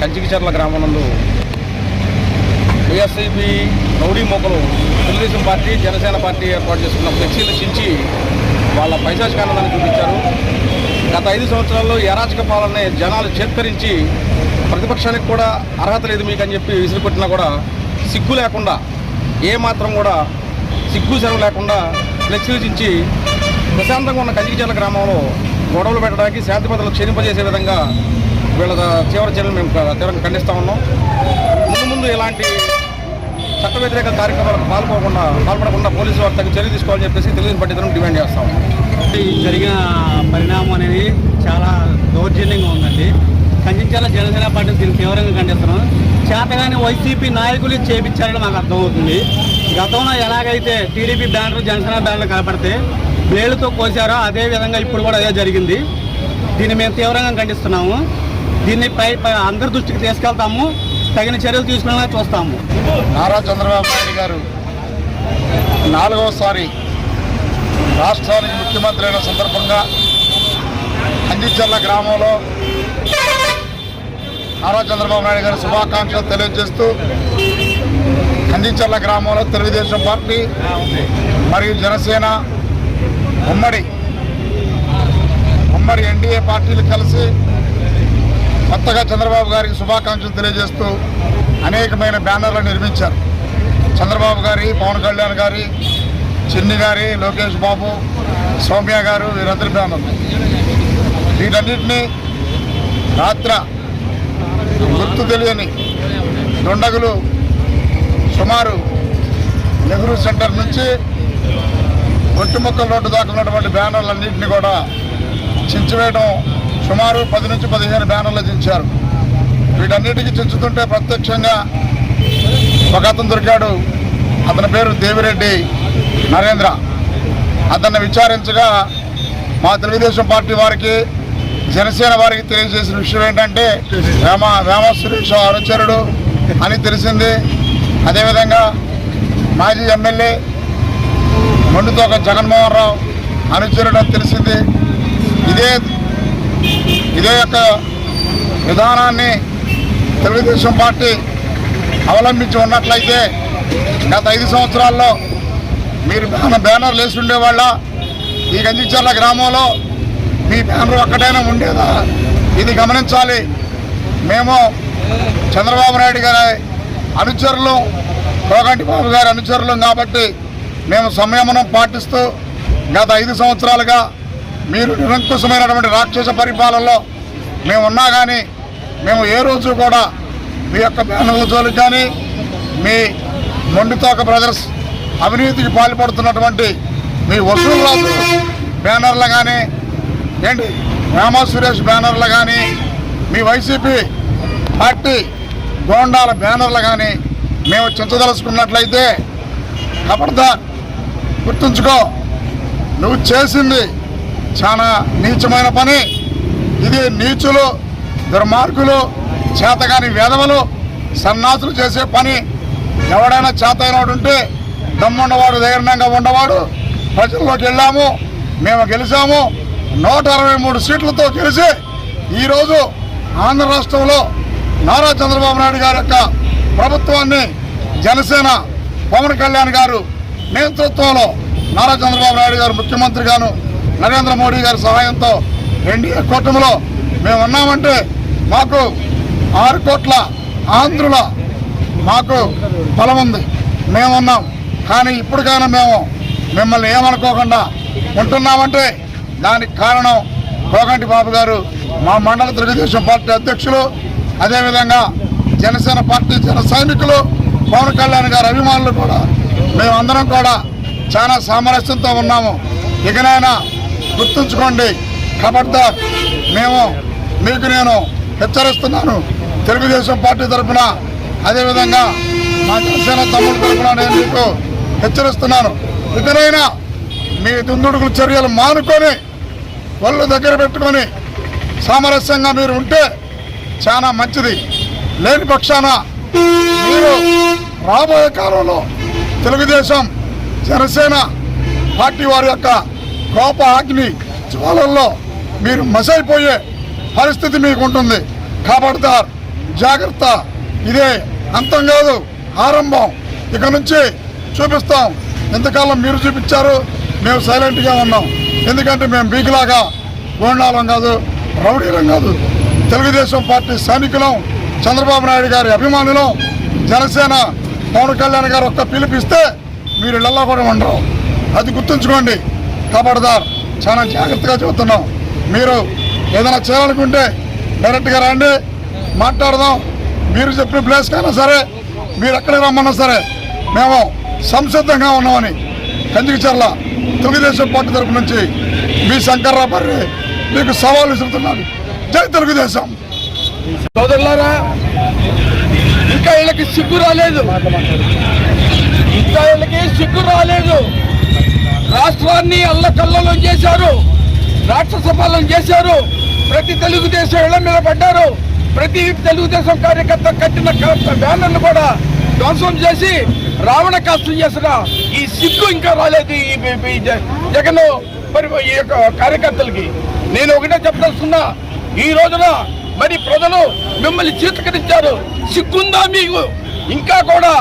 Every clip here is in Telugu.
కంచికిచర్ల గ్రామం నందు వైఎస్ఐపి రౌడీ మోకలు తెలుగుదేశం పార్టీ జనసేన పార్టీ ఏర్పాటు చేసుకున్న ఫ్లెక్సీలు చించి వాళ్ళ పైశాచికానందాన్ని చూపించారు. గత ఐదు సంవత్సరాల్లో ఈ పాలనే జనాలు చేత్కరించి ప్రతిపక్షానికి కూడా అర్హత లేదు మీకు అని చెప్పి విసిరికొట్టినా కూడా సిగ్గు లేకుండా ఏమాత్రం కూడా సిగ్గు సెలవు లేకుండా ఫ్లెక్సీలు చించి ప్రశాంతంగా ఉన్న కంచికిచర్ల గ్రామంలో గొడవలు పెట్టడానికి శాంతి భద్రతలు క్షీణింపజేసే విధంగా వీళ్ళ తీవ్ర చర్యలు మేము తీవ్రంగా ఖండిస్తూ ఉన్నాం. ముందు ముందు ఇలాంటి చట్ట వ్యతిరేక కార్యక్రమాలకు పాల్పోకుండా పాల్పడకుండా పోలీసులు వారు తగిన చర్య తీసుకోవాలని చెప్పేసి తెలుగుదేశం పార్టీ తరఫున డిమాండ్ చేస్తాం జరిగిన పరిణామం అనేది చాలా దౌర్జన్యంగా ఉందండి. ఖండించాలా జనసేన పార్టీ దీన్ని తీవ్రంగా ఖండిస్తున్నాం. చేతగాని వైసీపీ నాయకులు చేపించారని మాకు అర్థమవుతుంది. గతంలో ఎలాగైతే టీడీపీ బ్యానర్ జనసేన బ్యానర్ కనపడితే బ్లేడుతో కోసారో అదే విధంగా ఇప్పుడు కూడా అదే జరిగింది. దీన్ని మేము తీవ్రంగా ఖండిస్తున్నాము. దీన్ని పై అందరి దృష్టికి తీసుకెళ్తాము. తగిన చర్యలు తీసుకునేలా చూస్తాము. నారా చంద్రబాబు నాయుడు గారు నాలుగవసారి రాష్ట్రానికి ముఖ్యమంత్రి అయిన సందర్భంగా అందిచర్ల గ్రామంలో నారా చంద్రబాబు నాయుడు గారి శుభాకాంక్షలు తెలియజేస్తూ అందిచర్ల గ్రామంలో తెలుగుదేశం పార్టీ మరియు జనసేన ఉమ్మడి ఉమ్మడి ఎన్డీఏ పార్టీలు కలిసి కొత్తగా చంద్రబాబు గారికి శుభాకాంక్షలు తెలియజేస్తూ అనేకమైన బ్యానర్లు నిర్మించారు. చంద్రబాబు గారి పవన్ కళ్యాణ్ గారి చిన్ని గారి లోకేష్ బాబు సౌమ్య గారు వీరందరి బ్యానర్లు. వీటన్నిటినీ రాత్ర గుర్తు తెలియని దుండగులు సుమారు నెహ్రూ సెంటర్ నుంచి ఒట్టుముక్కల రోడ్డు దాకా ఉన్నటువంటి బ్యానర్లన్నింటినీ కూడా చించివేయడం సుమారు పది నుంచి పదిహేను బ్యానర్లు దించారు వీటన్నిటికీ చించుతుంటే ప్రత్యక్షంగా ఒక అతను దొరికాడు. అతని పేరు దేవిరెడ్డి నరేంద్ర. అతన్ని విచారించగా మా తెలుగుదేశం పార్టీ వారికి జనసేన వారికి తెలియజేసిన విషయం ఏంటంటే రామ రామ సురేష్ అనుచరుడు అని తెలిసింది. అదేవిధంగా మాజీ ఎమ్మెల్యే మొండుతోక జగన్మోహన్ రావు అనుచరుడు అని తెలిసింది. ఇదే ఇదే యొక్క విధానాన్ని తెలుగుదేశం పార్టీ అవలంబించి ఉన్నట్లయితే గత ఐదు సంవత్సరాల్లో మీరు బ్యానర్ బ్యానర్లు వేసి ఉండేవాళ్ళ ఈ గంజిచర్ల గ్రామంలో మీ బ్యానర్ ఒక్కటైనా ఉండేదా? ఇది గమనించాలి. మేము చంద్రబాబు నాయుడు గారి అనుచరులు కోగంటి బాబు గారి అనుచరులు కాబట్టి మేము సంయమనం పాటిస్తూ గత ఐదు సంవత్సరాలుగా మీరు నిరంకుశమైనటువంటి రాక్షస పరిపాలనలో మేము ఉన్నా కానీ మేము ఏ రోజు కూడా మీ యొక్క బ్యానర్ల జోలికి కానీ మీ మొండితోక బ్రదర్స్ అవినీతికి పాల్పడుతున్నటువంటి మీ వసూలు రాజు బ్యానర్లు కానీ ఏంటి రామా సురేష్ బ్యానర్లు కానీ మీ వైసీపీ పార్టీ గోండాల బ్యానర్లు కానీ మేము చించదలుచుకున్నట్లయితే ఖబర్దార్ గుర్తుంచుకో నువ్వు చేసింది చాలా నీచమైన పని. ఇది నీచులు దుర్మార్గులు చేతగాని వేదవలు సన్నాసులు చేసే పని. ఎవడైనా చేత అయినవాడు ఉంటే దమ్మున్నవాడు ధైర్యంగా ఉండవాడు ప్రజల్లోకి వెళ్ళాము. మేము గెలిచాము. నూట అరవై మూడు సీట్లతో గెలిచి ఈరోజు ఆంధ్ర రాష్ట్రంలో నారా చంద్రబాబు నాయుడు గారి యొక్క ప్రభుత్వాన్ని జనసేన పవన్ కళ్యాణ్ గారు నేతృత్వంలో నారా చంద్రబాబు నాయుడు గారు ముఖ్యమంత్రిగాను నరేంద్ర మోడీ గారి సహాయంతో ఎన్డీఏ కూటమిలో మేము ఉన్నామంటే మాకు ఆరు కోట్ల ఆంధ్రుల మాకు బలం ఉంది. మేమున్నాం కానీ ఇప్పటికైనా మేము మిమ్మల్ని ఏమనుకోకుండా ఉంటున్నామంటే దానికి కారణం కోగంటి బాబు గారు మా మండల తెలుగుదేశం పార్టీ అధ్యక్షులు అదేవిధంగా జనసేన పార్టీ జన సైనికులు పవన్ కళ్యాణ్ గారి అభిమానులు కూడా. మేమందరం కూడా చాలా సామరస్యంతో ఉన్నాము. ఇకనైనా గుర్తుంచుకోండి. ఖబర్దార్ మేము మీకు నేను హెచ్చరిస్తున్నాను. తెలుగుదేశం పార్టీ తరఫున అదేవిధంగా మా జనసేన తమ్ముడు తరఫున నేను మీకు హెచ్చరిస్తున్నాను. ఇతరైనా మీ దుందుడుకుల చర్యలు మానుకొని ఒళ్ళు దగ్గర పెట్టుకొని సామరస్యంగా మీరు ఉంటే చాలా మంచిది. లేని పక్షాన మీరు రాబోయే కాలంలో తెలుగుదేశం జనసేన పార్టీ వారి యొక్క కోప అగ్ని జ్వాలల్లో మీరు మసైపోయే పరిస్థితి మీకు ఉంటుంది కాబడతారు జాగ్రత్త. ఇదే అంతం కాదు ఆరంభం. ఇక నుంచి చూపిస్తాం. ఎంతకాలం మీరు చూపించారు మేము సైలెంట్గా ఉన్నాం. ఎందుకంటే మేము బీకిలాగా గోండాలం కాదు రౌడీలం కాదు. తెలుగుదేశం పార్టీ సైనికులం చంద్రబాబు నాయుడు గారి అభిమానులం జనసేన పవన్ కళ్యాణ్ గారు ఒక్క పిలిపిస్తే మీరు ఇళ్ళలో కూడా ఉండరు. అది గుర్తుంచుకోండి. కబడ్దార్ చాలా జాగ్రత్తగా చెబుతున్నాం మీరు ఏదైనా చేయాలనుకుంటే డైరెక్ట్గా రండి మాట్లాడదాం. మీరు చెప్పిన ప్లేస్ కైనా సరే మీరు ఎక్కడికి రమ్మన్నా సరే మేము సంసిద్ధంగా ఉన్నామని కంచికచర్ల తెలుగుదేశం పార్టీ తరపు నుంచి మీ శంకర్రాపర్రి మీకు సవాల్ విసురుతున్నాను. జై తెలుగుదేశం. సోదరులారా ఇంకా వీళ్ళకి సిగ్గు రాలేదు. ఇంకా వీళ్ళకి సిగ్గు రాలేదు. రాష్ట్రాన్ని అల్లకల్లోలం చేశారు రాక్షస పాలన చేశారు ప్రతి తెలుగుదేశం ఇళ్ళ మీద పడ్డారు ప్రతి తెలుగుదేశం కార్యకర్త కట్టిన బ్యానర్ను కూడా ధ్వంసం చేసి రావణ కాష్టం చేసిన ఈ సిగ్గు ఇంకా రాలేదు ఈ జ- జగన్ మరి ఈ యొక్క కార్యకర్తలకి. నేను ఒకటే చెప్పదలుచుకున్నా ఈ రోజున మరి ప్రజలు మిమ్మల్ని చీతకరించారు సిగ్గుందా మీకు? ఇంకా కూడా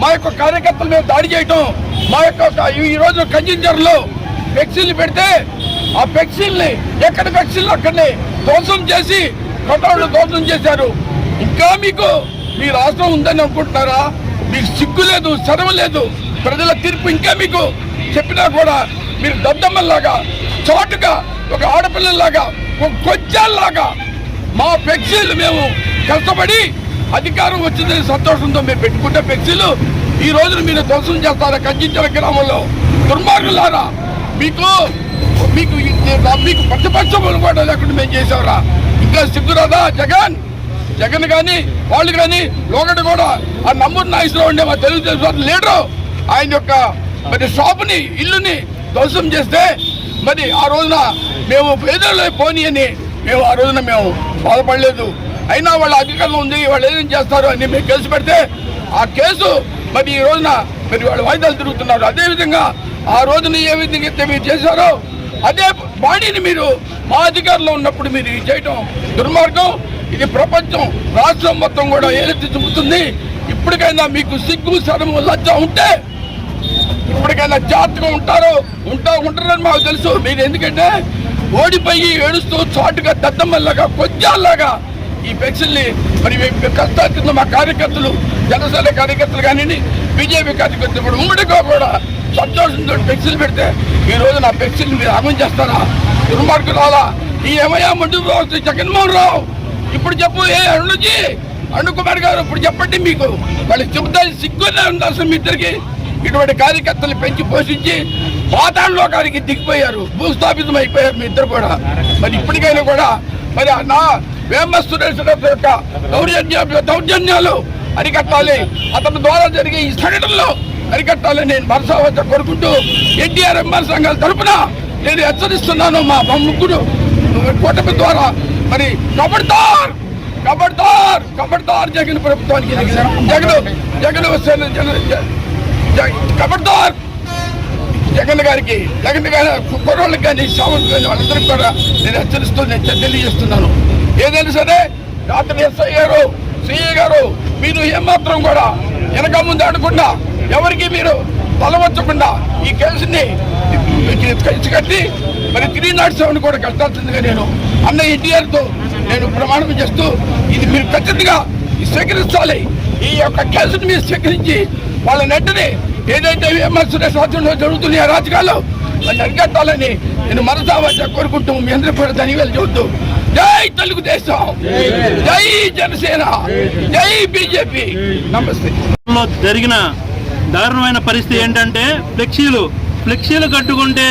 మా యొక్క కార్యకర్తల మీద దాడి చేయటం మా యొక్క ఈరోజు కంజింజర్లో ఫ్లెక్సీలు పెడితే ఆ ఫ్లెక్సీల్ని ఎక్కడ ఫ్లెక్సీలు అక్కడనే ధ్వంసం చేసి కటౌళ్ళు ధ్వంసం చేశారు. ఇంకా మీకు మీ రాష్ట్రం ఉందని అనుకుంటున్నారా? మీకు సిగ్గు లేదు శరం లేదు. ప్రజల తీర్పు ఇంకా మీకు చెప్పినా కూడా మీరు దద్దమ్మల్లాగా చాటుగా ఒక ఆడపిల్లలాగా ఒక కొంచెంలాగా మా ఫ్లెక్సీలు మేము కష్టపడి అధికారం వచ్చిందని సంతోషంతో మేము పెట్టుకుంటే ఫ్లెక్సీలు ఈ రోజున మీరు ధ్వంసం చేస్తారా? కంచించల గ్రామంలో? దుర్మార్గులారా మీకు మీకు మీకు ప్రతిపక్షం అనుకోవడం లేకుండా మేము చేసావురా ఇంకా సిగ్గురాదా? జగన్ జగన్ కానీ వాళ్ళు కానీ లోకటి కూడా ఆ నంబర్ నాయసులో ఉండే మా తెలుగుదేశం లీడరు. ఆయన యొక్క మరి షాపుని ఇల్లుని ధ్వంసం చేస్తే మరి ఆ రోజున మేము పేదల్లో పోనీ అని మేము ఆ రోజున మేము బాధపడలేదు. అయినా వాళ్ళ అధికారంలో ఉంది వాళ్ళు ఏం చేస్తారు అని మీరు కేసు పెడితే ఆ కేసు మరి ఈ రోజున మరి వాళ్ళు వాయిదాలు తిరుగుతున్నారు. అదేవిధంగా ఆ రోజున ఏ విధంగా అయితే మీరు చేశారో అదే బాడీని మీరు మా అధికారంలో ఉన్నప్పుడు మీరు ఇది చేయటం దుర్మార్గం. ఇది ప్రపంచం రాష్ట్రం మొత్తం కూడా ఏలెత్తి చూపుతుంది ఇప్పటికైనా మీకు సిగ్గు శరము లజ్జ ఉంటే ఇప్పటికైనా జాగ్రత్తగా ఉంటారు ఉంటా ఉంటారని మాకు తెలుసు. మీరు ఎందుకంటే ఓడిపోయి ఏడుస్తూ చాటుగా దద్దమ్మల్లాగా కొద్దిలాగా ఈ పెన్షన్ని మరి మేము మా కార్యకర్తలు జనసేన కార్యకర్తలు కానివ్వండి బీజేపీ కార్యకర్తలు కూడా ఉమ్మడిగా కూడా సంతోషంతో పెన్షన్ పెడితే ఈ రోజు నా పెన్షన్ మీరు అమలు చేస్తారా? దుర్మార్గు రాలా ఈ ఏమయ్యా ముందుకు జగన్మోహన్ రావు? ఇప్పుడు చెప్పు ఏ అరుణుజీ? అరుణ్ కుమార్ గారు ఇప్పుడు చెప్పండి మీకు. వాళ్ళు చెబుతా సిగ్గునే ఉంది అసలు మీ ఇద్దరికి? ఇటువంటి కార్యకర్తలు పెంచి పోషించి పాతాళలోకానికి దిగిపోయారు. భూస్థాపితం అయిపోయారు మీ ఇద్దరు కూడా. మరి ఇప్పటికైనా కూడా మరి నా వేమ సురేష్ యొక్క దౌర్జన్య దౌర్జన్యాలు అరికట్టాలి. అతని ద్వారా జరిగే ఈ సంఘటనలో అరికట్టాలని నేను మనసా వద్ద కోరుకుంటూ ఎన్టీఆర్ ఎంఆర్ సంఘాల తరపున నేను హెచ్చరిస్తున్నాను మా ముగ్గురు కూటమి ద్వారా మరి కబడ్దార్ కబడ్దార్ కబడ్దార్ జగన్ ప్రభుత్వానికి జగన్ జగన్ వస్తే జగన్ జగ- కబడ్దార్ జగన్ గారికి జగన్ గారి కుర్రోళ్ళకి కానీ సావంత్ కానీ వాళ్ళందరికీ కూడా నేను హెచ్చరిస్తూ నేను తెలియజేస్తున్నాను. ఏదైనా సరే రాత్రి ఎస్ఐ గారు సిఐ గారు మీరు ఏమాత్రం కూడా వెనక ముందు ఆడకుండా ఎవరికి మీరు తలవచ్చకుండా ఈ కేసుని కలిసి కట్టి మరి త్రీ నాట్ సెవెన్ కూడా కట్టాల్సిందిగా నేను అన్న ఎన్టీఆర్తో నేను ప్రమాణం చేస్తూ ఇది మీరు ఖచ్చితంగా స్వీకరించాలి. ఈ యొక్క కేసుని మీరు స్వీకరించి వాళ్ళ నెట్టని ఏదైతే ఎంఎస్ రాష్ట్రంలో జరుగుతున్నాయో రాజకీయాలు వాళ్ళని అరికట్టాలని నేను మనసా వచ్చా కోరుకుంటూ మీ అందరూ కూడా ధనివేలు చూద్దాం జై తెలుగుదేశం. జై జనసేన. జై బీజేపీ. నమస్తే. జరిగిన దారుణమైన పరిస్థితి ఏంటంటే ఫ్లెక్సీలు ఫ్లెక్సీలు కట్టుకుంటే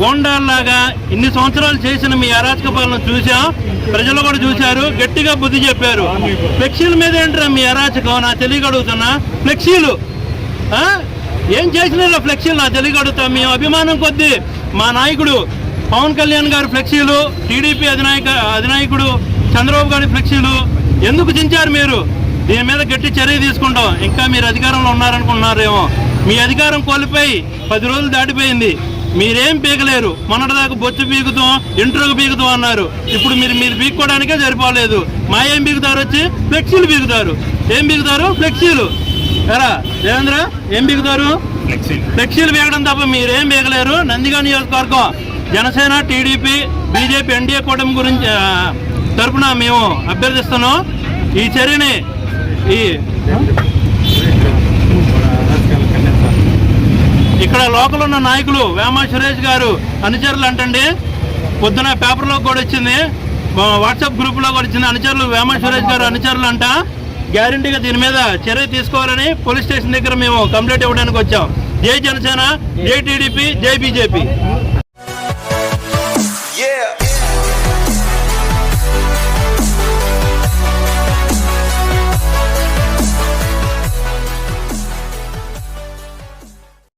గోండాల్లాగా ఇన్ని సంవత్సరాలు చేసిన మీ అరాచక పాలన చూసాం ప్రజలు కూడా చూశారు గట్టిగా బుద్ధి చెప్పారు. ఫ్లెక్సీల మీద ఏంటరా మీ అరాచకం? నా తెలియగడుగుతున్నా ఫ్లెక్సీలు ఏం చేసినా ఫ్లెక్సీలు నా తెలియగడుగుతా మీ అభిమానం కొద్దీ మా నాయకుడు పవన్ కళ్యాణ్ గారి ఫ్లెక్సీలు టీడీపీ అధినాయక అధినాయకుడు చంద్రబాబు గారి ఫ్లెక్సీలు ఎందుకు చించారు మీరు? దీని మీద గట్టి చర్య తీసుకుంటాం. ఇంకా మీరు అధికారంలో ఉన్నారనుకుంటున్నారేమో. మీ అధికారం కోల్పోయి పది రోజులు దాటిపోయింది. మీరేం పీకలేరు. మొన్నటిదాకా బొచ్చు పీకుతాం ఇంట్రోకి పీకుతాం అన్నారు. ఇప్పుడు మీరు మీరు పీక్కోవడానికే సరిపోలేదు. మా ఏం పీకుతారు వచ్చి? ఫ్లెక్సీలు పీకుతారు. ఏం పీకుతారు? ఫ్లెక్సీలు ఎరా దేవేంద్ర ఏం బిగుతారు? ఫ్లెక్సీలు బీగడం తప్ప మీరేం బీగలేరు. నందిగా నియోజకవర్గం జనసేన టీడీపీ బీజేపీ ఎన్డీఏ కూటమి గురించి తరఫున తరపున మేము అభ్యర్థిస్తున్నాం. ఈ చర్యని ఈ ఇక్కడ లోకల్ ఉన్న నాయకులు వేమా సురేష్ గారు అనుచరులు అంటండి. పొద్దున పేపర్లో కూడా వచ్చింది వాట్సాప్ గ్రూప్లో కూడా వచ్చింది అనుచరులు వేమా సురేష్ గారు అనుచరులు అంట. గ్యారంటీగా దీని మీద చర్య తీసుకోవాలని పోలీస్ స్టేషన్ దగ్గర మేము కంప్లైంట్ ఇవ్వడానికి వచ్చాం. జై జనసేన జై టీడీపీ జై బీజేపీ.